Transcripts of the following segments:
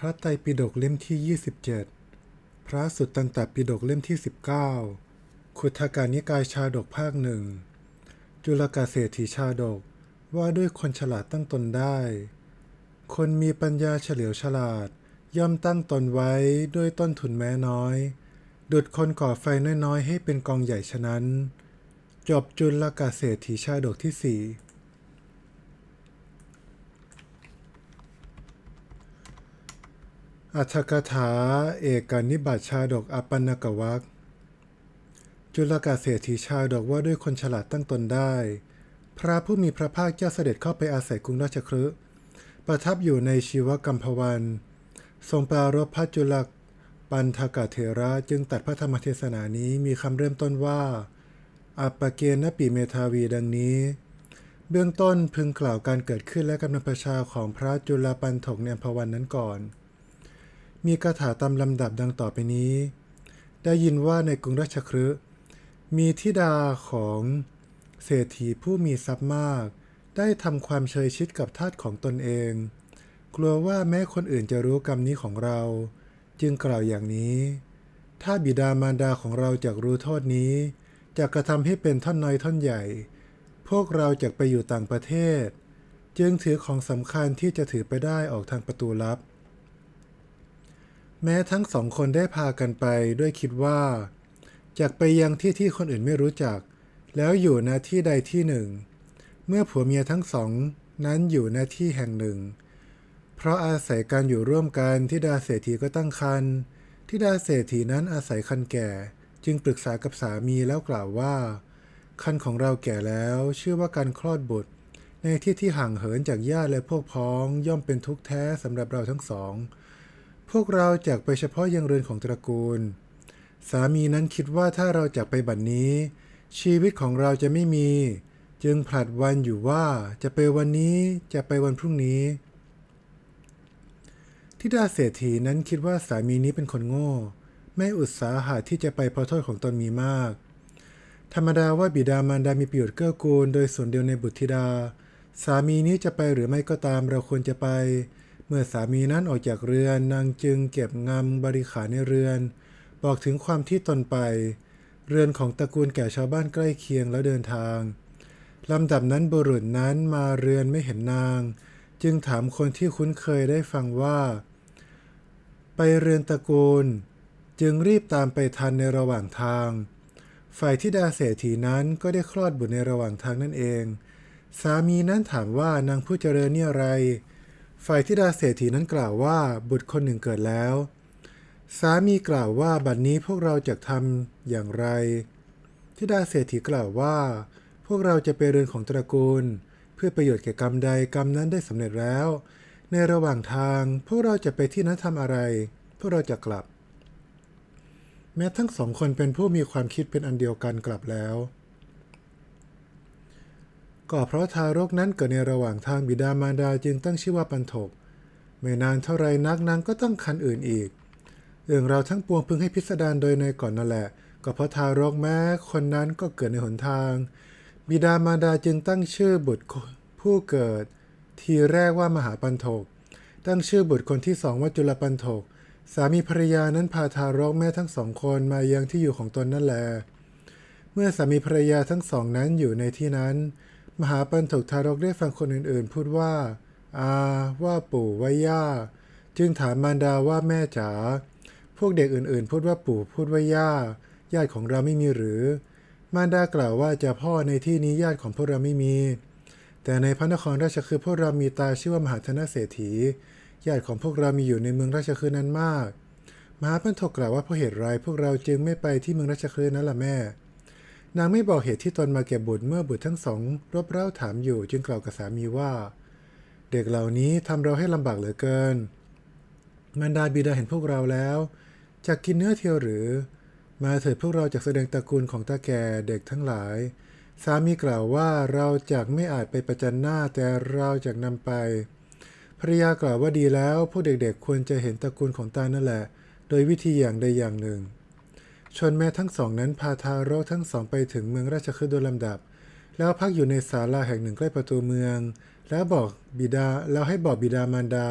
พระไตรปิฎกเล่มที่ 27 พระสุตตันตปิฎกเล่มที่ 19 ขุทกานิกายชาดกภาคหนึ่ง จุลกาเศรษฐีชาดกว่าด้วยคนฉลาดตั้งตนได้ คนมีปัญญาเฉลียวฉลาด ย่อมตั้งตนไว้ด้วยต้นทุนแม้น้อย ดุดคนก่อไฟน้อยๆ ให้เป็นกองใหญ่ฉะนั้น จบจุลกาเศรษฐีชาดกที่สี่ อัฏฐกถาเอกนิบัติชาดกอปันนกวักจุลกาเศรษฐีชาดกว่าด้วยคนฉลาดตั้งตนได้ พระผู้มีพระภาคเจ้าเสด็จเข้าไปอาศัยกรุงราชคฤห์ประทับอยู่ในชีวกัมพวัน ทรงปรารภพระจุลปันทกเถระจึงตัดพระธรรมเทศนานี้มีคำเริ่มต้นว่า อัปปเกณปิเมทาวีดังนี้ เบื้องต้นพึงกล่าวการเกิดขึ้นและกำนันประชาของพระจุลปันถกในอัมพวันนั้นก่อน มีคาถาตามลำดับดังต่อไปนี้ ได้ยินว่าในกรุงราชคฤห์มีธิดาของเศรษฐีผู้มีทรัพย์มาก ได้ทำความเชยชิดกับทาสของตนเอง กลัวว่าแม้คนอื่นจะรู้กรรมนี้ของเรา จึงกล่าวอย่างนี้ ถ้าบิดามารดาของเราจะรู้โทษนี้ จะกระทำให้เป็นท่อนน้อยท่อนใหญ่ พวกเราจะไปอยู่ต่างประเทศ จึงถือของสำคัญที่จะถือไปได้ออกทางประตูลับ แม้ทั้งสองคนได้พากันไปด้วยคิดว่าจากไปยังที่ที่คนอื่นไม่รู้จัก แล้วอยู่ณที่ใดที่หนึ่ง เมื่อผัวเมียทั้งสองนั้นอยู่ณที่แห่งหนึ่ง เพราะอาศัยการอยู่ร่วมกันที่ดาเศรษฐีก็ตั้งครรภ์ที่ดาเศรษฐีนั้นอาศัยคันแก่ จึงปรึกษากับสามีแล้วกล่าวว่า คันของเราแก่แล้วเชื่อว่าการคลอดบุตร ในที่ที่ห่างเหินจากญาติและพวกพ้องย่อมเป็นทุกข์แท้สำหรับเราทั้งสอง พวกเราจากไปเฉพาะยังเรือนของตระกูล สามีนั้นคิดว่าถ้าเราจากไปบัดนนี้ ชีวิตของเราจะไม่มี จึงผลัดวันอยู่ว่าจะไปวันนี้จะไปวันพรุ่งนี้ทิดาเศรษฐีนั้นคิดว่าสามีนี้เป็นคนโง่ ไม่อุตสาหะที่จะไปพราะโทษของตนมีมาก ธรรมดาว่าบิดามารดามีประโยชน์เกื้อกูล โดยส่วนเดียวในบุตรธิดา สามีนี้จะไปหรือไม่ก็ตามเราควรจะไป เมื่อสามีนั้นออกจากเรือนนางจึงเก็บงำบริขารในเรือน บอกถึงความที่ตนไป เรือนของตระกูลแก่ชาวบ้านใกล้เคียงแล้วเดินทางลำดับนั้นบุรุษนั้นมาเรือนไม่เห็นนาง จึงถามคนที่คุ้นเคยได้ฟังว่า ไปเรือนตระกูล จึงรีบตามไปทันในระหว่างทาง ฝ่ายที่ดาเศรษฐีนั้นก็ได้คลอดบุตรในระหว่างทางนั่นเอง สามีนั้นถามว่านางผู้เจริญนี่อะไร ฝ่ายที่ดาเศรษฐีนั้นกล่าวว่าบุตรคนหนึ่งเกิดแล้ว สามีกล่าวว่าบัดนนี้พวกเราจะทำอย่างไร ทิดาเศรษฐีกล่าวว่า พวกเราจะไปเรือนของตระกูล เพื่อประโยชน์แก่กรรมใดกรรมนั้นได้สำเร็จแล้ว ในระหว่างทางพวกเราจะไปที่นั้นทำอะไร พวกเราจะกลับ แม้ทั้งสองคนเป็นผู้มีความคิดเป็นอันเดียวกันกลับแล้ว ก็เพราะทารกนั้นเกิดในระหว่างทางบิดามารดาจึงตั้งชื่อว่าปันถก ไม่นานเท่าไรนักนางก็ตั้งคันอื่นอีก เรื่องเราทั้งปวงพึงให้พิสดารโดยในก่อนนั่นแหละ ก็เพราะทารกแม้คนนั้นก็เกิดในหนทาง บิดามารดาจึงตั้งชื่อบุตรผู้เกิด ทีแรกว่ามหาปันถก ตั้งชื่อบุตรคนที่สองว่าจุลปันถก สามีภรรยานั้นพาทารกแม่ทั้งสองคนมายังที่อยู่ของตนนั่นแหละเมื่อสามีภรรยาทั้งสองนั้นอยู่ในที่นั้น มหาปันถกทารกได้ฟังคนอื่นๆ พูดว่า อาว่าปู่ว่าย่า จึงถามมารดาว่าแม่จ๋า พวกเด็กอื่นๆ พูดว่าปู่พูดว่าย่า ญาติของเราไม่มีหรือ มารดากล่าวว่าจะพ่อในที่นี้ญาติของพวกเราไม่มี แต่ในพระนครราชคือพวกเรามีตาชื่อว่ามหาธนเศรษฐี ญาติของพวกเรามีอยู่ในเมืองราชคือนั้นมาก มหาปันถกกล่าวว่าเพราะเหตุไรพวกเราจึงไม่ไปที่เมืองราชคือนั้นล่ะแม่ นางไม่บอกเหตุที่ตนมาเก็บบุตรเมื่อบุตรทั้งสองรบเร้าถามอยู่จึงกล่าวกับสามีว่า เด็กเหล่านี้ทำเราให้ลำบากเหลือเกินมารดาบิดาเห็นพวกเราแล้วจะกกินเนื้อเทียวหรือ มาเถิดพวกเราจากแสดงตระกูลของตาแก่เด็กทั้งหลาย สามีกล่าวว่าเราจากไม่อาจไปประจันหน้าแต่เราจากนำไปภรรยากล่าวว่าดีแล้วพวกเด็กๆควรจะเห็นตระกูลของตานั่นแหละ โดยวิธีอย่างใดอย่างหนึ่ง ชนแม่ทั้งสองนั้นพาทารกทั้งสองไปถึงเมืองราชคฤห์โดยลำดับ แล้วพักอยู่ในศาลาแห่งหนึ่งใกล้ประตูเมือง แล้วบอกบิดาแล้วให้บอกบิดามารดา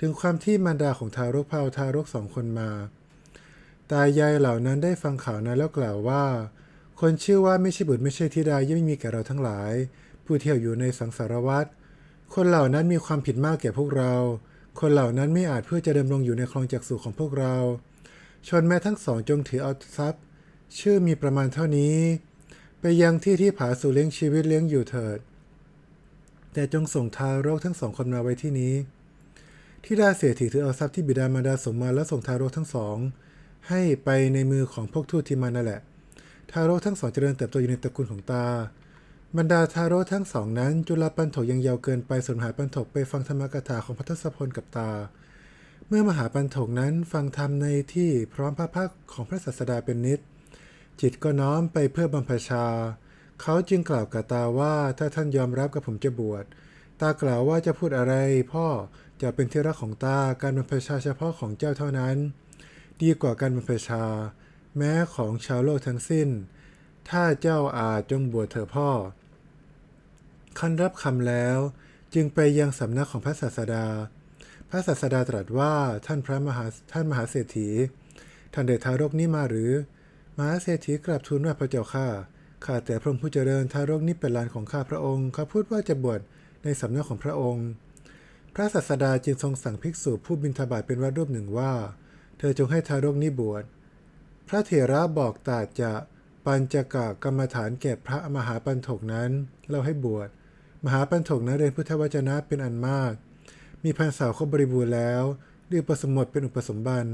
ถึงความที่มารดาของทารกพาเอาทารกสองคนมา ตายายเหล่านั้นได้ฟังข่าวนั้นแล้วกล่าวว่า คนชื่อว่าไม่ใช่บุตรไม่ใช่ธิดาย่อมมีแก่เราทั้งหลาย ผู้เที่ยวอยู่ในสังสารวัฏคนเหล่านั้นมีความผิดมากแก่พวกเรา คนเหล่านั้นไม่อาจเพื่อจะดำรงอยู่ในคลองจักรสุของพวกเรา ชนแม่ทั้งสองจงถือเอาทรัพย์ ชื่อมีประมาณเท่านี้ ไปยังที่ที่ผาสู่เลี้ยงชีวิตเลี้ยงอยู่เถิด แต่จงส่งทารกทั้งสองคนมาไว้ที่นี้ที่ดาเสียถีถือเอาทรัพย์ที่บิดามารดาส่งมาแล้วส่งทารกทั้งสอง ให้ไปในมือของพวกทูตที่มานั่นแหละ ทารกทั้งสองเจริญเติบโตอยู่ในตระกูลของตา บรรดาทารกทั้งสองนั้น จุลปันถกยังเยาวเกินไปส่วนหายปันถกไปฟังธรรมกถาของพระทศพลกับตา เมื่อมหาปันถกนั้นฟังธรรมในที่พร้อมพระพักของพระศาสดาเป็นนิด จิตก็น้อมไปเพื่อบำเพ็ญชา เขาจึงกล่าวกับตาว่าถ้าท่านยอมรับกับผมจะบวช ตากล่าวว่าจะพูดอะไร พ่อจะเป็นที่รักของตาการบำเพ็ญชาเฉพาะของเจ้าเท่านั้น ดีกว่าการบำเพ็ญชา แม้ของชาวโลกทั้งสิ้น ถ้าเจ้าอาจจงบวชเถอะพ่อคันรับคำแล้ว จึงไปยังสำนักของพระศาสดา พระศาสดาตรัสว่าท่านพระมหาท่านมหาเศรษฐี ท่านเดชทารกนี้มาหรือ มหาเศรษฐีกราบทูลว่าพระเจ้าข้าข้าแต่พระองค์ผู้เจริญทารกนี้เป็นหลานของข้าพระองค์เขาพูดว่าจะบวชในสำนักของพระองค์ พระศาสดาจึงทรงสั่งภิกษุผู้บิณฑบาตเป็นวัดรูปหนึ่งว่า เธอจงให้ทารกนี้บวช พระเถระบอกตาจะปัญจกะกรรมฐานแก่พระมหาปันถกนั้นเล่าให้บวช มหาปันถกนั้นเรียนพุทธวจนะเป็นอันมาก มีพรรษาครบบริบูรณ์แล้วเรียกประสมบทเป็นอุปสมบัน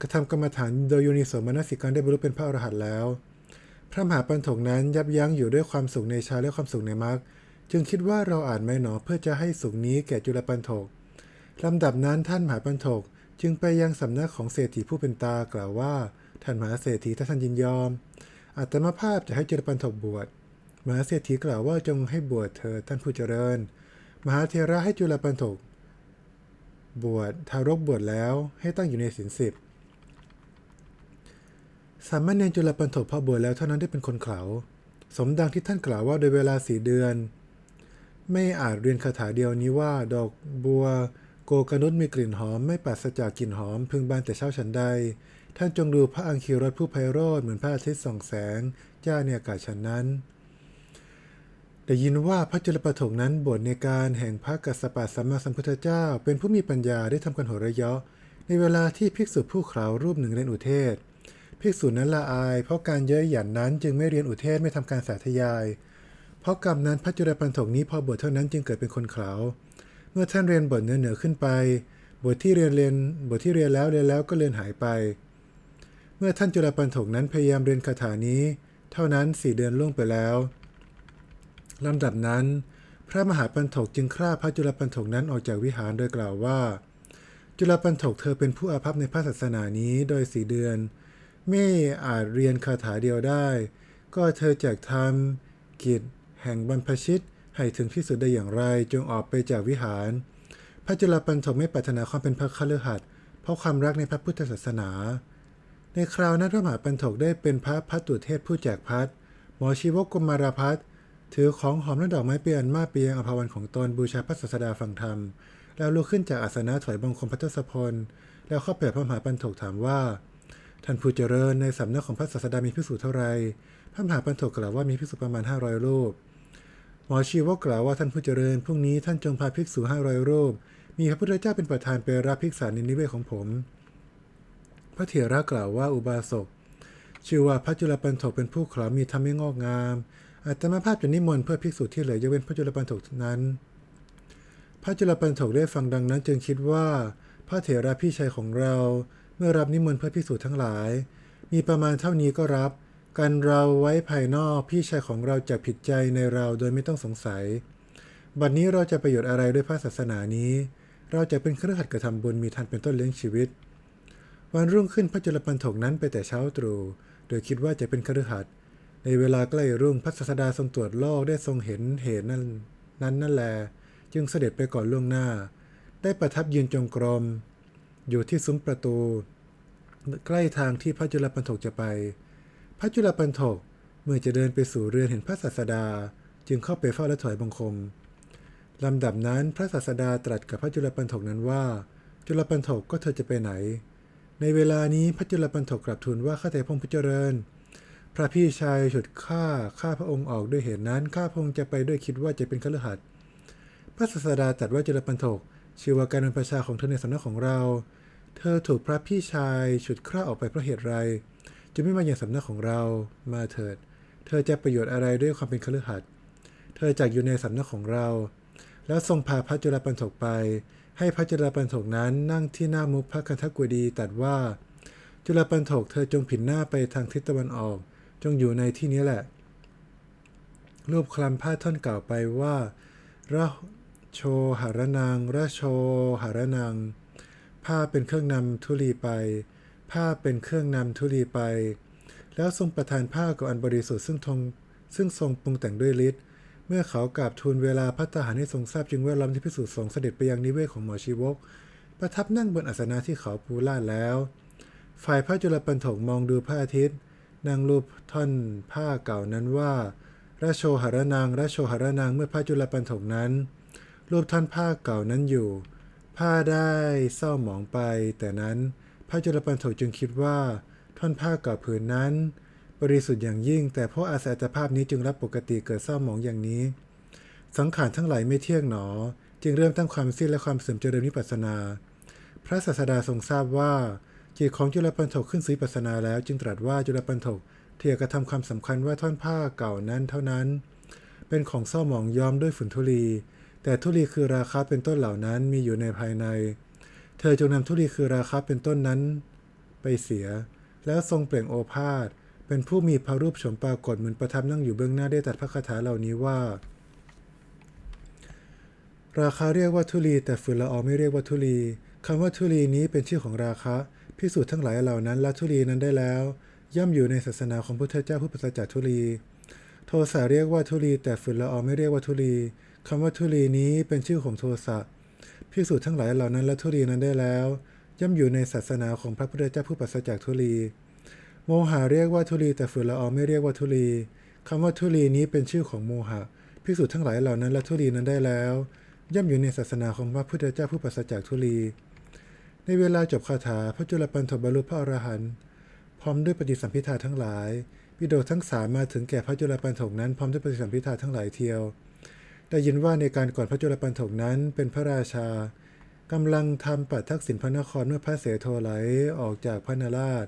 กระทำกรรมฐานโดยโยนิโสมนสิการได้บรรลุเป็นพระอรหันต์แล้ว พระมหาปันถกนั้นยับยั้งอยู่ด้วยความสุขในชาและความสุขในมรรคจึงคิดว่าเราอ่านไม่หนอเพื่อจะให้สุขนี้แก่จุลปันถกลำดับนั้นท่านมหาปันถกจึงไปยังสำนักของเศรษฐีผู้เป็นตากล่าวว่าท่านมหาเศรษฐีถ้าท่านยินยอมอัตมาภาพจะให้จุลปันถกบวชมหาเศรษฐีกล่าวว่าจงให้บวชเถิดท่านผู้เจริญ มหาเทระให้จุลปันถก บวชทารกบวชแล้วให้ตั้งอยู่ในศีลสิบสามเณรจุลปันถกพอบวชแล้วเท่านั้นได้เป็นคนเขาสมดังที่ท่านกล่าวว่าโดยเวลาสี่เดือน ไม่อาจเรียนคาถาเดียวนี้ว่า ดอกบัว โกกนุษมีกลิ่นหอม ไม่ปราศจากกลิ่นหอม พึงบานแต่เช้าฉันใด ท่านจงดูพระอังคีรสผู้ไพโรธเหมือนพระอาทิตย์ส่องแสงจ้าในอากาศฉันนั้น ได้ยินว่าพระจุลปถกนั้นบวชในการแห่งพระกัสสปะสัมมาสัมพุทธเจ้า เป็นผู้มีปัญญาได้ทำกันโหระเยาะในเวลาที่ภิกษุผู้เขารูปหนึ่งเรียนอุเทศ ภิกษุนั้นละอาย เพราะการเย้ยหยันนั้นจึงไม่เรียนอุเทศไม่ทำการสาธยาย เพราะกรรมนั้นพระจุลปันถกนี้พอบวชเท่านั้นจึงเกิดเป็นคนเขาเมื่อท่านเรียนบทเหนือเหนือขึ้นไป บทที่เรียนเรียนบทที่เรียนแล้วเรียนแล้วก็เลือนหายไป เมื่อท่านจุลปันถกนั้นพยายามเรียนคาถานี้ เท่านั้นสี่เดือนล่วงไปแล้ว ลำดับนั้น พระมหาปันถกจึงฆ่าพระจุลปันถกนั้นออกจากวิหารโดยกล่าวว่า จุลปันถกเธอเป็นผู้อาภัพในพระศาสนานี้โดยสี่เดือน ไม่อาจเรียนคาถาเดียวได้ ก็เธอจากทำกิจแห่งบรรพชิตให้ถึงที่สุดได้อย่างไรจงออกไปจากวิหาร พระจุลปันถกไม่ปรารถนาความเป็นพระคฤหัสถ์เพราะความรักในพระพุทธศาสนา ในคราวนั้นพระมหาปันถกได้เป็นพระพัตตุเทศผู้แจกพัดหมอชีวกกุมารพัฒ ถือของหอมและดอกไม้เปลี่ยนมาเปียงอภวันของตนบูชาพระศาสดาฟังธรรม แล้วลุกขึ้นจากอาสนะถอยบังคมพระทศพล แล้วเข้าไปหาพระมหาปันถกถามว่า ท่านผู้เจริญในสำนักของพระศาสดามีภิกษุเท่าไร พระมหาปันถกกล่าวว่ามีภิกษุประมาณ 500 รูป หมอชีวกกล่าวว่าท่านผู้เจริญพรุ่งนี้ท่านจงพาภิกษุ 500 รูป มีพระพุทธเจ้าเป็นประธานไปรับภิกษาในนิเวศของผม พระเถระกล่าวว่าอุบาสกชื่อว่าพระจุลปันถกเป็นผู้ขลามีธรรมไม่งอกงาม อาตมาภาพจะนิมนต์เพื่อภิกษุที่เหลือยกเว้นพระจุลปันถกนั้น พระจุลปันถกได้ฟังดังนั้น จึงคิดว่า พระเถระพี่ชายของเรา เมื่อรับนิมนต์เพื่อภิกษุทั้งหลาย มีประมาณเท่านี้ก็รับ กันเราไว้ภายนอกพี่ชายของเราจะผิดใจในเราโดยไม่ต้องสงสัย บัดนี้เราจะประโยชน์อะไรด้วยพระศาสนานี้ เราจะเป็นเครือขัดกระทำบุญมีทานเป็นต้นเลี้ยงชีวิต วันรุ่งขึ้นพระจุลปันถกนั้นไปแต่เช้าตรู่โดยคิดว่าจะเป็นเคฤหัสถ์ ในเวลาใกล้รุ่งพระศาสดาทรงตรวจโลกได้ทรงเห็นเหตุนั้นนั้นนั่นแล จึงเสด็จไปก่อนล่วงหน้า ได้ประทับยืนจงกรม อยู่ที่ซุ้มประตู ใกล้ทางที่พระจุลปันถกจะไป พระจุลปันถกเมื่อจะเดินไปสู่เรือนเห็นพระศาสดา จึงเข้าไปเฝ้าและถอยบังคมลำดับนั้นพระศาสดาตรัสกับพระจุลปันถกนั้นว่า จุลปันถกก็เธอจะไปไหน ในเวลานี้พระจุลปันถกกลับทูลว่าข้าแต่พระองค์ผู้เจริญ ระพี่ชายฉุดข้าข้าพระองค์ออกด้วยเหตุนั้น ข้าพระองค์จะไปด้วยคิดว่าจะเป็นคฤหัสถ์พระศาสดาตรัสว่าจุลปันถกชื่อว่าการเป็นประชาของเธอในสำนักของเรา เธอถูกพระพี่ชายฉุดคร่าออกไปเพราะเหตุไรจึงไม่มาอย่างสำนักของเรา มาเถิด เธอจะประโยชน์อะไรด้วยความเป็นคฤหัสถ์เธอจากอยู่ในสำนักของเรา แล้วทรงพาพระจุลปันถกไป ให้พระจุลปันถกนั้นนั่งที่หน้ามุขพระคันธกุฎีตรัสว่า จุลปันถกเธอจงผินหน้าไปทางทิศตะวันออก จงอยู่ในที่นี้แหละ รูปคลำผ้าท่อนเก่าวไปว่าระโชหารนังระโชหารนังผ้าเป็นเครื่องนำธุลีไป ผ้าเป็นเครื่องนำธุลีไป แล้วทรงประทานผ้ากับอันบริสุทธิ์ซึ่งทงซึ่งทรงปรุงแต่งด้วยฤทธิ์เมื่อเขากราบทูลเวลาพระทหารให้ทรงทราบจึงแวดล้อมที่พิสูจน์สงเสด็จไปยังนิเวศของหมอชีวก ประทับนั่งบนอาสนะที่เขาปูลาแล้ว ฝ่ายพระจุลปันถกมองดูพระอาทิตย์ นางรูปท่อนผ้าเก่านั้นว่าราโชหรนางราโชหรนางเมื่อพระจุลปันถกนั้น รูปท่อนผ้าเก่านั้นอยู่ ผ้าได้เศร้าหมองไป แต่นั้นพระจุลปันถกจึงคิดว่า ท่อนผ้าเก่าผืนนั้น บริสุทธิ์อย่างยิ่ง แต่เพราะอาศัยอัตภาพนี้จึงรับปกติเกิดเศร้าหมองอย่างนี้ สังขารทั้งหลายไม่เที่ยงหนอ จึงเริ่มตั้งความสิ้นและความเสื่อมเจริญวิปัสสนา พระศาสดาทรงทราบว่า จิตของจุลปันถกขึ้นสีปัสสนาแล้ว จึงตรัสว่าจุลปันถกเทียกระทำความสำคัญว่าท่อนผ้าเก่านั้นเท่านั้น เป็นของเศร้าหมองย้อมด้วยฝุ่นธุลี แต่ธุลีคือราคาเป็นต้นเหล่านั้นมีอยู่ในภายใน เธอจงนำธุลีคือราคาเป็นต้นนั้น ไปเสีย แล้วทรงเปล่งโอภาษเป็นผู้มีพระรูปโฉมปรากฏเหมือนประทับนั่งอยู่เบื้องหน้าได้ตัดพระคาถาเหล่านี้ว่า ราคาเรียกว่าทุลีแต่ฝุ่นละอองไม่เรียกว่าทุลีคำว่าทุลีนี้เป็นชื่อของราคะ พิสูจน์ทั้งหลายเหล่านั้นละทุลีนั้นได้แล้ว ย่อมอยู่ในศาสนาของพุทธเจ้าผู้ประเสริฐจากทุลี โทสะเรียกว่าทุลี แต่ฝุ่นละอองไม่เรียกว่าทุลีคำว่าทุลีนี้เป็นชื่อของโทสะพิสูจน์ทั้งหลายเหล่านั้นละทุลีนั้นได้แล้ว ย่อมอยู่ในศาสนาของพระพุทธเจ้าผู้ประเสริฐจากทุลี โมหะเรียกว่าทุลีแต่ฝุ่นละอองไม่เรียกว่าทุลีคำว่าทุลีนี้เป็นชื่อของโมหะพิสูจน์ทั้งหลายเหล่านั้นละทุลีนั้นได้แล้ว ย่อมอยู่ในศาสนาของพระพุทธเจ้าผู้ประเสริฐจากทุลี ในเวลาจบคาถาพระจุลปันถบรรลุพระอรหันต์พร้อมด้วยปฏิสัมพิธาทั้งหลายวิโดทั้งสามมาถึงแก่พระจุลปันถกนั้นพร้อมด้วยปฏิสัมพิธาทั้งหลายเทียว ได้ยินว่าในการก่อนพระจุลปันถกนั้นเป็นพระราชากำลังทำปัดทักษิณพระนครเมื่อพระเสโทไหลออกจากพระนาราช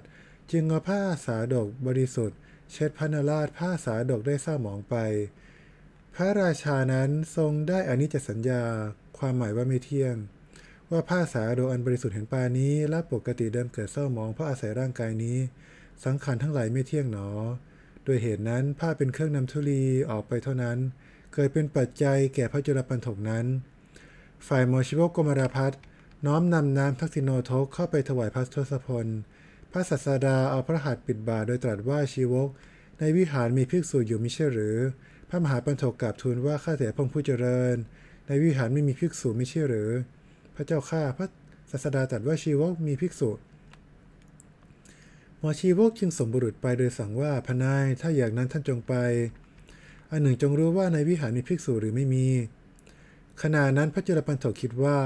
จึงเอาผ้าสาดกบริสุทธิ์ เช็ดพระนาราชผ้าสาดกได้เศร้าหมองไป พระราชานั้นทรงได้อนิจจสัญญา ความหมายว่าไม่เที่ยง ว่าผ้าสาโดอันบริสุทธิ์เห็นปานี้และปกติเดิมเกิดเศร้ามองเพราะอาศัยร่างกายนี้ สังขารทั้งหลายไม่เที่ยงหนอ โดยเหตุนั้นผ้าเป็นเครื่องนำธุลีออกไปเท่านั้นเคยเป็นปัจจัยแก่พระจุลปันถกนั้น ฝ่ายมอชิวกกมารพัฒน้อมนำน้ำทักษิโนทกเข้าไปถวายพระทศพล พระศาสดาเอาพระหัตถ์ปิดบ่าโดยตรัสว่าชีวก ในวิหารมีภิกษุอยู่มิใช่หรือ พระมหาปันถกกราบทูลว่าข้าแต่พระองผู้เจริญ ในวิหารไม่มีภิกษุไม่ใช่หรือ ระเจ้าข้าพระศาสดาตรัสว่าชีวกมีภิกษุหมอชีวกจึงส่งบุรุษไปโดยสั่งว่าพนายถ้าอย่างนั้นท่านจงไป อันหนึ่งจงรู้ว่าในวิหารมีภิกษุหรือไม่มี ขณะนั้นพระจุลปันถกคิดว่า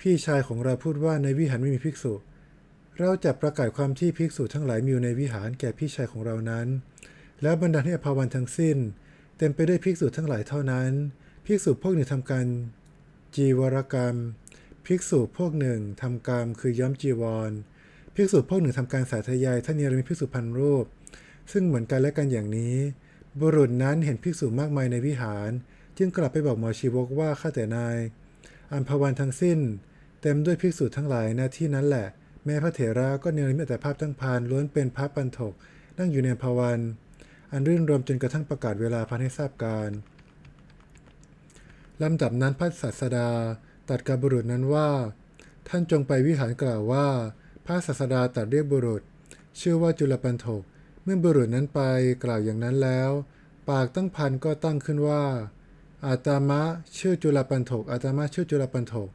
พี่ชายของเราพูดว่าในวิหารไม่มีภิกษุ เราจะประกาศความที่ภิกษุทั้งหลายมีอยู่ในวิหารแก่พี่ชายของเรานั้น แล้วบรรดาให้อภาวันทั้งสิ้น เต็มไปด้วยภิกษุทั้งหลายเท่านั้น ภิกษุพวกหนึ่งทำการจีวรกรรม ภิกษุพวกหนึ่งทำกรรมคือย้อมจีวร ภิกษุพวกหนึ่งทำการสาธยายท่านเนรมิตภิกษุพันรูป ซึ่งเหมือนกันและกันอย่างนี้ บุรุษนั้นเห็นภิกษุมากมายในวิหาร จึงกลับไปบอกหมอชีวกว่าข้าแต่นาย อัมพวันทั้งสิ้น เต็มด้วยภิกษุทั้งหลายหน้าที่นั้นแหละ แม้พระเถระก็เนรมิตแต่ภาพทั้งพานล้วนเป็นพระปันถก นั่งอยู่ในภวันอันรื่นรมจนกระทั่งประกาศเวลาพันให้ทราบการลำดับนั้นพระศาสดา ตรัสกับบุรุษนั้นว่า ท่านจงไปวิหารกล่าวว่า พระศาสดาตรัสเรียกบุรุษ ชื่อว่าจุลปันถก เมื่อบุรุษนั้นไปกล่าวอย่างนั้นแล้ว ปากตั้งพันก็ตั้งขึ้นว่า อาตามะชื่อจุลปันถกอาตามะชื่อจุลปันถก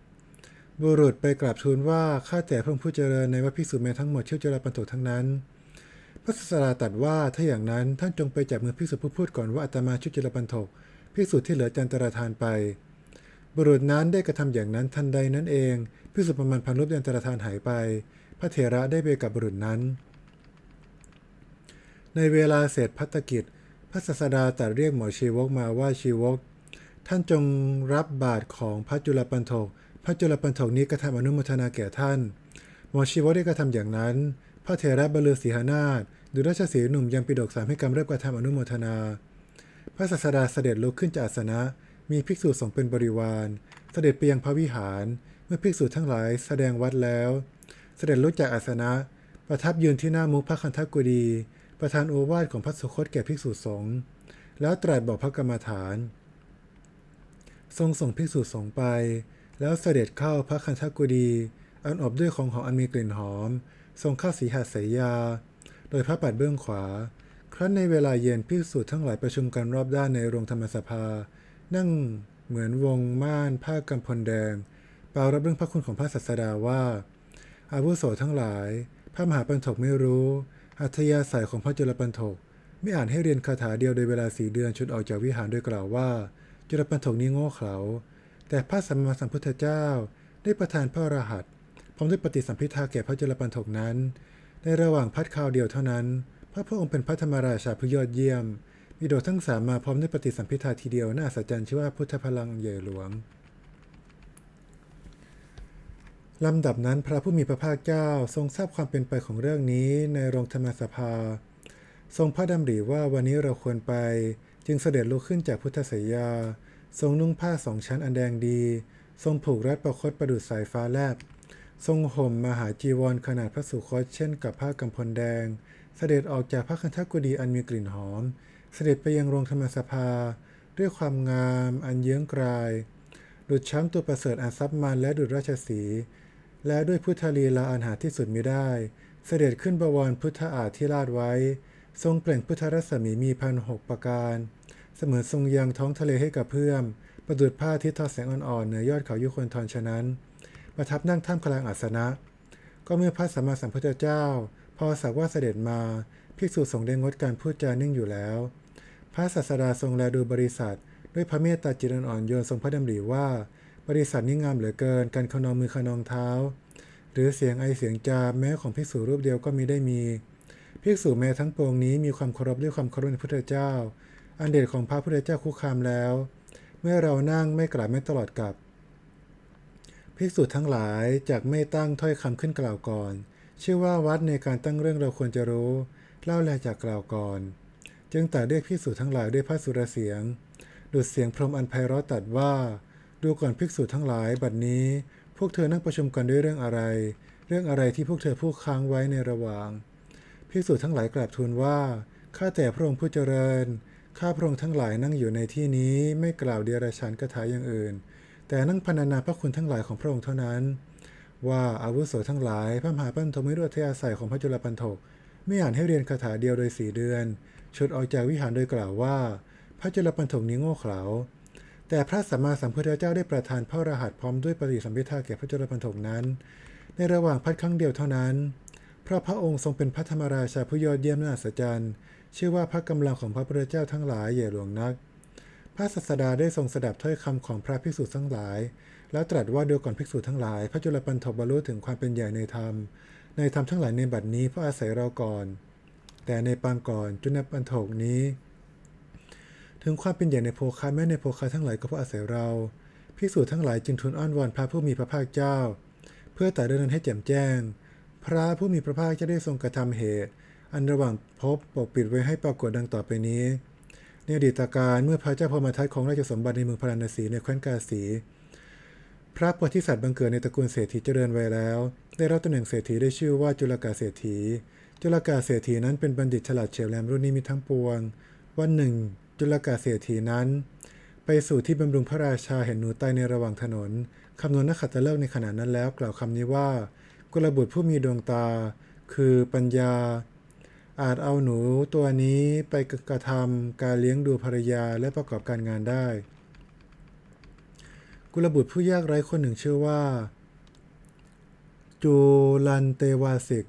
บุรุษไปกราบทูลว่าข้าแต่พระผู้เจริญในว่าภิกษุแม้ทั้งหมดชื่อจุลปันถกทั้งนั้น พระศาสดาตรัสว่าถ้าอย่างนั้นท่านจงไปจับมือภิกษุผู้พูดก่อนว่าอาตมาชื่อจุลปันถกภิกษุที่เหลือจันตรธานไป บุรุษนั้นได้กระทำอย่างนั้นทันใดนั้นเองพิสุประมาณพันรูปยันตรธานหายไป พระเถระได้ไปกับบุรุษนั้น ในเวลาเสร็จพัตกิจ พระศาสดาตรัสเรียกหมอชีวกมาว่าชีวก ท่านจงรับบาตรของพระจุลปันโทกพระจุลปันโทกนี้กระทำอนุโมทนาแก่ท่าน หมอชีวกได้กระทำอย่างนั้น พระเถระบรลือศีหนาถดุราชสีห์หนุ่มยังปิดกสามให้กำเริบกระทำอนุโมทนา พระศาสดาเสด็จลุกขึ้นจากอาสนะ มีภิกษุสงฆ์เป็นบริวารเสด็จไปยังพระวิหาร เมื่อภิกษุทั้งหลายแสดงวัดแล้ว เสด็จลุกจากอาสนะ ประทับยืนที่หน้ามุขพระคันธกุฎีประธานโอวาทของพระสุคตแก่ภิกษุสงฆ์แล้วตรัสบอกพระกรรมฐาน ทรงส่งภิกษุสงฆ์ไป แล้วเสด็จเข้าพระคันธกุฎีอันอบด้วยของหอมอันมีกลิ่นหอม ทรงเข้าสีหาสยยา โดยพระปัดเบื้องขวา ครั้นในเวลาเย็นภิกษุทั้งหลายประชุมกันรอบด้านในโรงธรรมสภา นั่งเหมือนวงม่านผ้ากำพลแดงเปล่ารับเรื่องพระคุณของพระศาสดาว่า อาวุโสทั้งหลาย พระมหาปันถกไม่รู้ อัธยาศัยของพระจุลปันถก ไม่อ่านให้เรียนคาถาเดียวโดยเวลาสีเดือนชุดออกจากวิหารโดยกล่าวว่า จุลปันถกนี้โง่เขลาแต่พระสัมมาสัมพุทธเจ้า ได้ประทานพระรหัตพร้อมด้วยปฏิสัมพิทาแก่พระจุลปันถกนั้น ในระหว่างพัดคราวเดียวเท่านั้น พระพระองค์เป็นพระธรรมราชาผู้ยอดเยี่ยม มีโดดทั้งสามมาพร้อมด้วยปฏิสัมพิทาทีเดียว น่าอัศจรรย์ชื่อว่าพุทธพลังใหญ่หลวงลำดับนั้นพระผู้มีพระภาคเจ้าทรงทราบความเป็นไปของเรื่องนี้ในโรงธรรมสภา ทรงพระดำริว่าวันนี้เราควรไป จึงเสด็จลุกขึ้นจากพุทธเสยยา ทรงนุ่งผ้าสองชั้นอันแดงดี ทรงผูกรัดประคตประดุษสายฟ้าแลบ ทรงห่มมหาจีวรขนาดพระสุคตเช่นกับผ้ากำพลแดง เสด็จออกจากพระคันธกุฎีอันมีกลิ่นหอม เสด็จไปยังโรงธรรมสภา ด้วยความงามอันเยื้องกราย ดุจช้ำตัวประเสริฐอันซับมันและดุจราชสี และด้วยพุทธลีลาอันหาที่สุดมิได้ เสด็จขึ้นบวรพุทธอาฏที่ลาดไว้ ทรงเปล่งพุทธรัศมีมีพันหกประการ เสมือนทรงยังท้องทะเลให้กับเพื่อม ประดุดผ้าที่ทอดแสงอ่อนๆเหนือยอดเขายุคนทรฉะนั้น ประทับนั่งท่ามกลางอาสนะ ก็เมื่อพระสัมมาสัมพุทธเจ้า พอสักว่าเสด็จมาภิกษุสงฆ์ได้งดการพูดจานิ่งอยู่แล้ว พระศาสดาทรงแลดูบริษัท ด้วยพระเมตตาจิตอ่อนโยนทรงพระดำริว่า บริษัทนี้งามเหลือเกิน การขนองมือขนองเท้า หรือเสียงไอเสียงจามแม้ของภิกษุรูปเดียวก็มีได้มีภิกษุแม้ทั้งปวงนี้มีความเคารพด้วยความเคารพในพระพุทธเจ้า อันเดชของพระพุทธเจ้าคุกคามแล้ว เมื่อเรานั่งไม่กล่าวไม่ตลอดกับภิกษุทั้งหลายจากไม่ตั้งถ้อยคำขึ้นกล่าวก่อน ชื่อว่าวัดในการตั้งเรื่องเราควรจะรู้ เล่าแลจากกล่าวก่อน จึงตรัสเรียกภิกษุทั้งหลายด้วยพระสุรเสียงดุดเสียงพรมอันไพเราะตัดว่า ดูก่อนภิกษุทั้งหลายบัดนี้ พวกเธอนั่งประชุมกันด้วยเรื่องอะไร เรื่องอะไรที่พวกเธอพูดค้างไว้ในระหว่าง ภิกษุทั้งหลายกราบทูลว่า ข้าแต่พระองค์ผู้เจริญ ข้าพระองค์ทั้งหลายนั่งอยู่ในที่นี้ไม่กล่าวเดียรฉันคาถาอย่างอื่น แต่นั่งพรรณนาพระคุณทั้งหลายของพระองค์เท่านั้น ว่าอาวุโสทั้งหลายพระมหาปันโทมิรุอัธยาศัยของพระจุลปันโทไม่อ่านให้เรียนคาถาเดียวโดยสี่เดือน ชุดออกจากวิหารโดยกล่าวว่า พระจุลปันโทนี้โง่เขลาแต่พระสัมมาสัมพุทธเจ้าได้ประทานพระรหัสพร้อมด้วยปฏิสัมพิทาแก่พระจุลปันโทนั้น ในระหว่างพัดครั้งเดียวเท่านั้น เพราะพระองค์ทรงเป็นพระธรรมราชาผู้ยอดเยี่ยมน่าอัศจรรย์ชื่อว่าพระกำลังของพระพุทธเจ้าทั้งหลายใหญ่หลวงนัก พระศาสดาได้ทรงสดับถ้อยคำของพระภิกษุทั้งหลาย แล้วตรัสว่าดูก่อนภิกษุทั้งหลาย พระจุลปันถกบรรลุถึงความเป็นใหญ่ในธรรม ในธรรมทั้งหลายในบัดนี้เพราะอาศัยเราก่อน แต่ในปางก่อนจุลปันถกนี้ ถึงความเป็นใหญ่ในโภคะแม้ในโภคะทั้งหลายก็เพราะอาศัยเราภิกษุทั้งหลายจึงทูลอ้อนวอนพระผู้มีพระภาคเจ้า เพื่อแต่เรื่องนั้นให้แจ่มแจ้ง พระผู้มีพระภาคจะได้ทรงกระทำเหตุ อันระหว่างพบปกปิดไว้ให้ปรากฏดังต่อไปนี้ในอดีตการเมื่อพระเจ้าพมทัตของราชสมบัติในเมืองพาราณสีในแคว้นกาสี พระโพธิสัตว์บังเกิดในตระกูลเศรษฐีเจริญไว้แล้ว ได้รับตำแหน่งเศรษฐีได้ชื่อว่าจุลกาเศรษฐี จุลกาเศรษฐีนั้นเป็นบัณฑิตฉลาดเฉียบแหลมรุ่นนี้มีทั้งปวง วันหนึ่ง จุลกาเศรษฐีนั้น ไปสู่ที่บำรุงพระราชาเห็นหนูตายในระหว่างถนนคำนวณนักขัตฤกษ์ในขณะนั้นแล้ว กล่าวคำนี้ว่ากุลบุตรผู้มีดวงตา คือปัญญา อาจเอาหนูตัวนี้ไปกระทำการเลี้ยงดูภรรยาและประกอบการงานได้ กุลบุตรผู้ยากไร้คนหนึ่งชื่อว่า จูลันเตวาสิก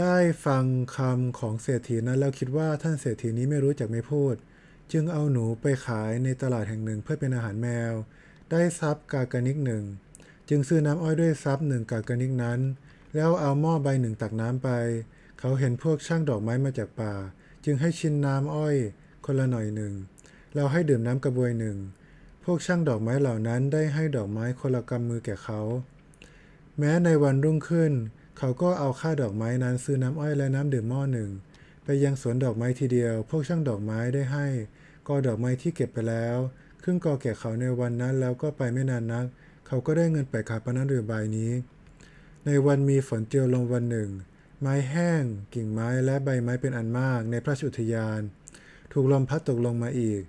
ได้ฟังคำของเศรษฐีนั้นแล้วคิดว่าท่านเศรษฐีนี้ไม่รู้จักไม่พูด จึงเอาหนูไปขายในตลาดแห่งหนึ่งเพื่อเป็นอาหารแมว ได้ทรัพย์กากนิกหนึ่งจึงซื้อน้ำอ้อยด้วยทรัพย์หนึ่งกากนิกนั้น แล้วเอาหม้อใบหนึ่งตักน้ำไป เขาเห็นพวกช่างดอกไม้มาจากป่า จึงให้ชิ้นน้ำอ้อยคนละหน่อยหนึ่งแล้วให้ดื่มน้ำกระบวยหนึ่งพวกช่างดอกไม้เหล่านั้นได้ให้ดอกไม้คนละกำมือแก่เขา แม้ในวันรุ่งขึ้น เขาก็เอาค่าดอกไม้นั้นซื้อน้ำอ้อยและน้ำดื่มหม้อหนึ่ง ไปยังสวนดอกไม้ทีเดียว พวกช่างดอกไม้ได้ให้กอดอกไม้ที่เก็บไปแล้ว ครึ่งกอแก่เขาในวันนั้นแล้วก็ไปไม่นานนัก เขาก็ได้เงินไปขาปนันเรือใบนี้ ในวันมีฝนเจียวลงวันหนึ่ง ไม้แห้ง กิ่งไม้และใบไม้เป็นอันมาก ในพระราชอุทยาน ถูกลมพัดตกลงมาอีก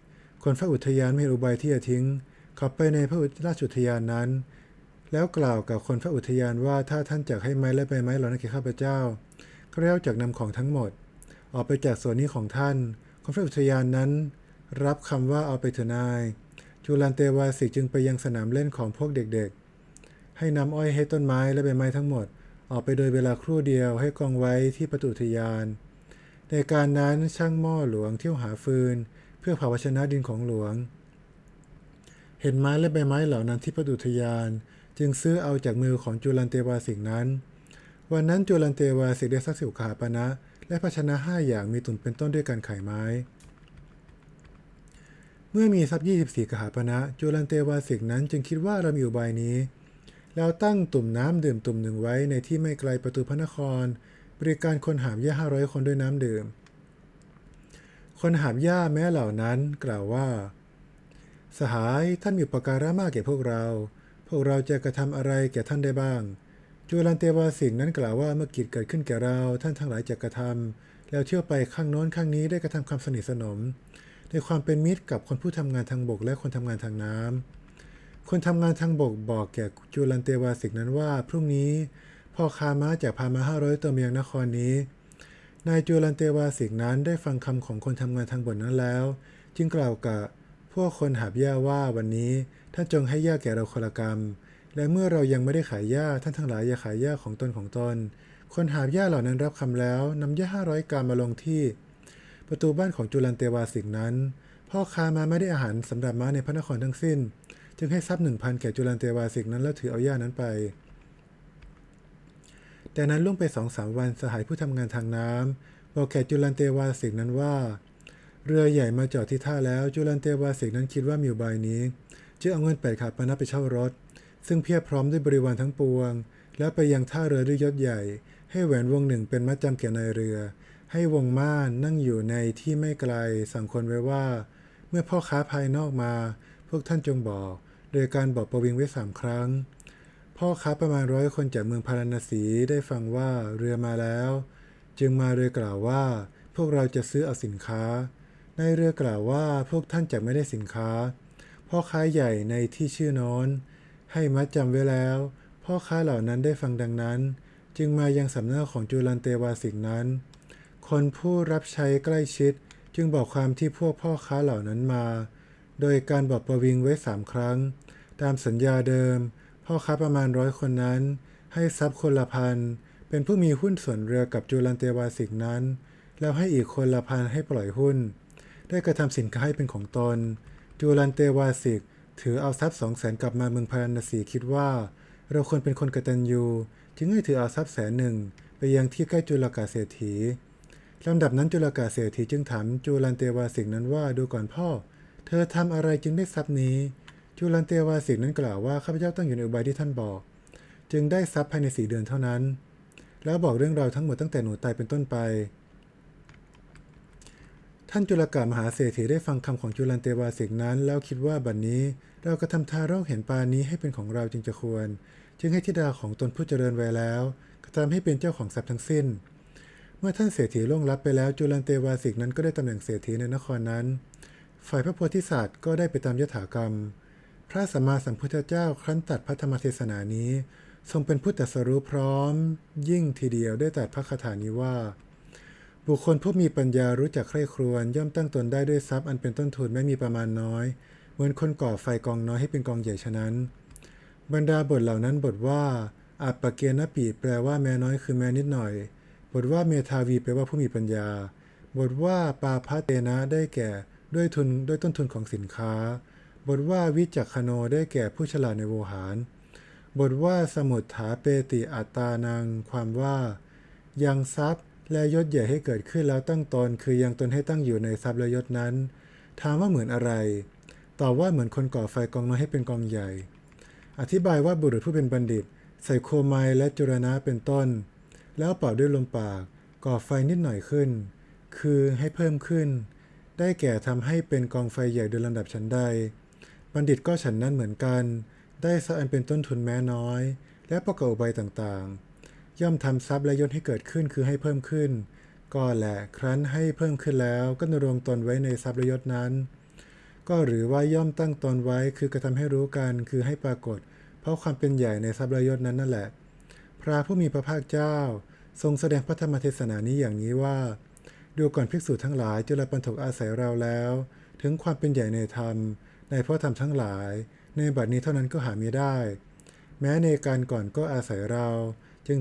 คนพระอุทยานไม่เห็นอุบาที่จะทิ้ง เขาไปในพระราชอุทยานนั้น แล้วกล่าวกับคนพระอุทยานว่าถ้าท่านจะให้ไม้และใบไม้เหล่านั้นแก่ข้าพเจ้าข้าพเจ้าจากนำของทั้งหมด ออกไปจากส่วนนี้ของท่าน คนพระอุทยานนั้น รับคำว่าเอาไปเถอะนายจูลันเตวาสิจึงไปยังสนามเล่นของพวกเด็กๆ ให้นำอ้อยให้ต้นไม้และใบไม้ทั้งหมด ออกไปโดยเวลาครู่เดียวให้กองไว้ที่ประตูอุทยาน ในการนั้นช่างหม้อหลวงเที่ยวหาฟืน เพื่อเผาภาชนะดินของหลวง เห็นไม้และใบไม้เหล่านั้นที่ประตูอุทยาน จึงซื้อเอาจากมือของจูลันเตวาสิกนั้น วันนั้นจูลันเตวาสิกได้ทรัพย์สิวขาปณะ และภาชนะห้าอย่างมีตุ่นเป็นต้นด้วยการไขไม้ เมื่อมีทรัพย์24กหาปณะจูลันเตวาสิกนั้นจึงคิดว่าเรามีอุบายนี้แล้วตั้งตุ่มน้ำดื่มตุ่มหนึ่งไว้ในที่ไม่ไกลประตูพระนคร บริการคนหามหญ้าห้าร้อยคนด้วยน้ำดื่ม คนหามหญ้าแม้เหล่านั้นกล่าวว่า สหายท่านมีอุปการะมากแก่พวกเรา พวกเราจะกระทำอะไรแก่ท่านได้บ้างจูลันเตวาสิงนั้นกล่าวว่าเมื่อกิจเกิดขึ้นแก่เราท่านทั้งหลายจะกระทำแล้วเที่ยวไปข้างโน้นข้างนี้ได้กระทำความสนิทสนม ในความเป็นมิตรกับคนผู้ทำงานทางบกและคนทำงานทางน้ำคนทำงานทางบกบอกแก่จูลันเตวาสิกนั้นว่า พรุ่งนี้พ่อคาม้าจากพามาห้าร้อยตัวเมียงนครนี้นายจูลันเตวาสิกนั้นได้ฟังคำของคนทำงานทางบนนั้นแล้ว จึงกล่าวกับพวกคนหาบหญ้าว่าวันนี้ ท่านจงให้หญ้าแก่เราคนละกรรม และเมื่อเรายังไม่ได้ขายหญ้าท่านทั้งหลายอย่าขายหญ้าของตนของตน คนหาหญ้าเหล่านั้นรับคำแล้วนำหญ้าห้าร้อยกรัมมาลงที่ ประตูบ้านของจุลันเตวาสิกนั้น พ่อค้ามาไม่ได้อาหารสำหรับม้าในพระนครทั้งสิ้น จึงให้ทรัพย์หนึ่งพันแก่จุลันเตวาสิกนั้นแล้วถือเอาหญ้านั้นไป แต่นั้นล่วงไปสองสามวันสหายผู้ทำงานทางน้ำบอกแก่จุลันเตวาสิกนั้นว่า เรือใหญ่มาจอดที่ท่าแล้วจุลันเตวาสิกนั้นคิดว่ามีอุบายนี้ จึงเอาเงินแปดขาดปณะไปเช่ารถ ซึ่งเพียบพร้อมด้วยบริวารทั้งปวง แล้วไปยังท่าเรือด้วยยศใหญ่ ให้แหวนวงหนึ่งเป็นมัดจำแก่นายเรือ ให้วงม่านนั่งอยู่ในที่ไม่ไกล สั่งคนไว้ว่า เมื่อพ่อค้าภายนอกมา พวกท่านจงบอก โดยการบอกประวิงไว้สามครั้ง พ่อค้าประมาณร้อยคนจากเมืองพาราณสีได้ฟังว่าเรือมาแล้ว จึงมาเรือกล่าวว่า พวกเราจะซื้อเอาสินค้าในเรือกล่าวว่าพวกท่านจะไม่ได้สินค้า พ่อค้าใหญ่ในที่ชื่อน้นให้มัดจำไว้แล้ว พ่อค้าเหล่านั้นได้ฟังดังนั้น จึงมายังสำนักของจุลันเตวาสิกนั้น คนผู้รับใช้ใกล้ชิดจึงบอกความที่พวกพ่อค้าเหล่านั้นมา โดยการบอกประวิงไว้สามครั้ง ตามสัญญาเดิม พ่อค้าประมาณร้อยคนนั้น ให้ทรัพย์คนละพันเป็นผู้มีหุ้นส่วนเรือกับจุลันเตวาสิกนั้น แล้วให้อีกคนละพันให้ปล่อยหุ้น ได้กระทำสินค้าให้เป็นของตน จูลันเตวาสิก ถือเอาทรัพย์สองแสนกลับมาเมืองพาราณสีคิดว่า เราควรเป็นคนกตัญญูจึงให้ถือเอาทรัพย์แสนหนึ่งไปยังที่ใกล้จุลกาเศรษฐีลำดับนั้นจุลกาเศรษฐีจึงถามจูลันเตวาสิกนั้นว่าดูก่อนพ่อ เธอทำอะไรจึงได้ทรัพย์นี้ จูลันเตวาสิกนั้นกล่าวว่าข้าพเจ้าต้องอยู่ในอุบายที่ท่านบอก จึงได้ทรัพย์ภายในสี่เดือนเท่านั้น แล้วบอกเรื่องราวทั้งหมดตั้งแต่หนูตายเป็นต้นไป ท่านจุลกามหาเศรษฐีได้ฟังคำของจุลันเตวาสิกนั้น แล้วคิดว่าบัดนนี้เรากระทำทารกเห็นปานี้ให้เป็นของเราจึงจะควร จึงให้ธิดาของตนผู้เจริญไว้แล้ว กระทำให้เป็นเจ้าของทรัพย์ทั้งสิ้น เมื่อท่านเศรษฐีล่วงลับไปแล้ว จุลันเตวาสิกนั้นก็ได้ตำแหน่งเศรษฐีในนครนั้น ฝ่ายพระโพธิสัตว์ก็ได้ไปตามยถากรรม พระสัมมาสัมพุทธเจ้าครั้นตัดพระธรรมเทศนานี้ ทรงเป็นผู้ตรัสรู้พร้อม ยิ่งทีเดียวได้ตรัสพระคาถานี้ว่า บุคคลผู้มีปัญญารู้จักใคร่ครวญย่อมตั้งตนได้ด้วยทรัพย์อันเป็นต้นทุนไม่มีประมาณน้อย เหมือนคนก่อไฟกองน้อยให้เป็นกองใหญ่ฉะนั้น บรรดาบทเหล่านั้นบทว่าอัปปะเกณปีแปลว่าแม้น้อยคือแม้นิดหน่อย บทว่าเมทาวีแปลว่าผู้มีปัญญา บทว่าปาพะเตนะได้แก่ด้วยทุนด้วยต้นทุนของสินค้า บทว่าวิจักขโนได้แก่ผู้ฉลาดในโวหาร บทว่าสมุทฐาเปติอัตตานัง ความว่า ยังทรัพย์ และยศใหญ่ให้เกิดขึ้นแล้วตั้งตนคือยังตนให้ตั้งอยู่ในทรัพย์และยศนั้น ถามว่าเหมือนอะไร ตอบว่าเหมือนคนก่อไฟกองน้อยให้เป็นกองใหญ่ อธิบายว่าบุรุษผู้เป็นบัณฑิต ใส่โคไมและจุรณะเป็นต้น แล้วเป่าด้วยลมปาก ก่อไฟนิดหน่อยขึ้น คือให้เพิ่มขึ้น ได้แก่ทำให้เป็นกองไฟใหญ่โดยลำดับชั้นใด บัณฑิตก็ฉันนั้นเหมือนกัน ได้สะอันเป็นต้นทุนแม้น้อย และประกอบใบต่างๆ ย่อมทำทรัพย์และยศให้เกิดขึ้นคือให้เพิ่มขึ้น ก็แหละครั้นให้เพิ่มขึ้นแล้วก็นรวมตนไว้ในทรัพย์และยศนั้น ก็หรือว่าย่อมตั้งตนไว้คือกระทำให้รู้กันคือให้ปรากฏ เพราะความเป็นใหญ่ในทรัพย์และยศนั้นนั่นแหละ พระผู้มีพระภาคเจ้า ทรงแสดงพระธรรมเทศนานี้อย่างนี้ว่า ดูก่อนภิกษุทั้งหลายจุลปันถกอาศัยเราแล้ว ถึงความเป็นใหญ่ในธรรม ในพระธรรมทั้งหลาย ในบัดนี้เท่านั้นก็หาไม่ได้ แม้ในการก่อนก็อาศัยเรา จึง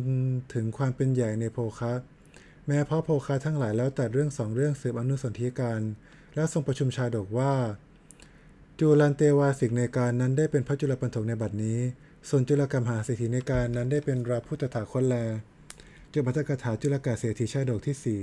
ถึงความเป็นใหญ่ในโภคะแม้เพราะโภคะทั้งหลายแล้วแต่เรื่องสองเรื่องสืบอนุสนธิการ แล้วทรงประชุมชาดกว่า จุลันเตวาสิกในการนั้นได้เป็นพระจุลปันถกในบัดนี้ ส่วนจุลกรรมหาเศรษฐีในการนั้นได้เป็นราพุทธถาคตแลจบมัตถกถาจุลกาเศรษฐีชาดกที่สี่